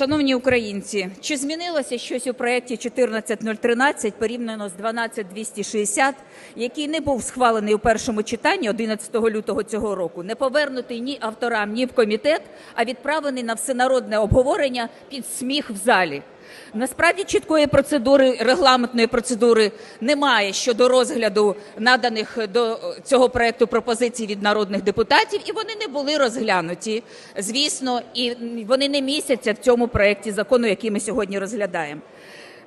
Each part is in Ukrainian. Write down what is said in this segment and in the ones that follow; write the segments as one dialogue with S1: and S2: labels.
S1: Шановні українці, чи змінилося щось у проєкті 14013 порівняно з 12260, який не був схвалений у першому читанні 11 лютого цього року, не повернутий ні авторам, ні в комітет, а відправлений на всенародне обговорення під сміх в залі? Насправді чіткої процедури, регламентної процедури немає щодо розгляду наданих до цього проекту пропозицій від народних депутатів, і вони не були розглянуті, звісно, і вони не містяться в цьому проекті закону, який ми сьогодні розглядаємо.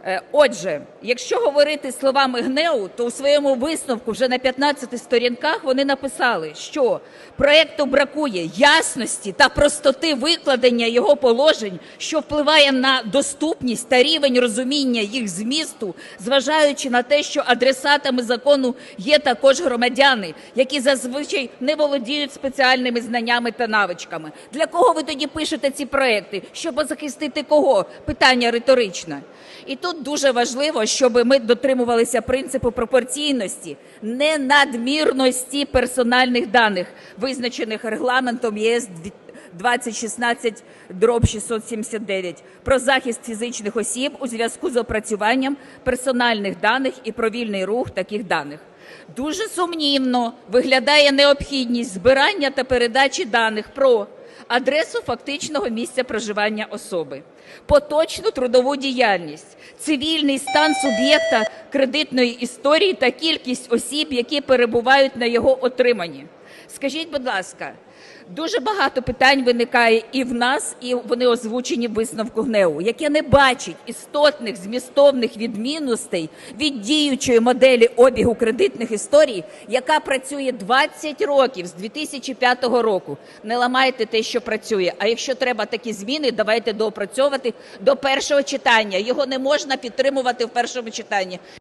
S1: Е, Отже, якщо говорити словами ГНЕУ, то у своєму висновку вже на 15 сторінках вони написали, що проекту бракує ясності та простоти викладення його положень, що впливає на доступність та рівень розуміння їх змісту, зважаючи на те, що адресатами закону є також громадяни, які зазвичай не володіють спеціальними знаннями та навичками. Для кого ви тоді пишете ці проекти? Щоб захистити кого? Питання риторичне. І тут дуже важливо, щоб ми дотримувалися принципу пропорційності, не надмірності персональних даних, визначених регламентом ЄС 2016 дроб 679 про захист фізичних осіб у зв'язку з опрацюванням персональних даних і про вільний рух таких даних. Дуже сумнівно виглядає необхідність збирання та передачі даних про адресу фактичного місця проживання особи, поточну трудову діяльність, цивільний стан суб'єкта кредитної історії та кількість осіб, які перебувають на його отриманні. Скажіть, будь ласка, дуже багато питань виникає і в нас, і вони озвучені в висновку ГНЕУ, яке не бачить істотних змістовних відмінностей від діючої моделі обігу кредитних історій, яка працює 20 років з 2005 року. Не ламайте те, що працює. А якщо треба такі зміни, давайте доопрацьовувати до першого читання. Його не можна підтримувати в першому читанні.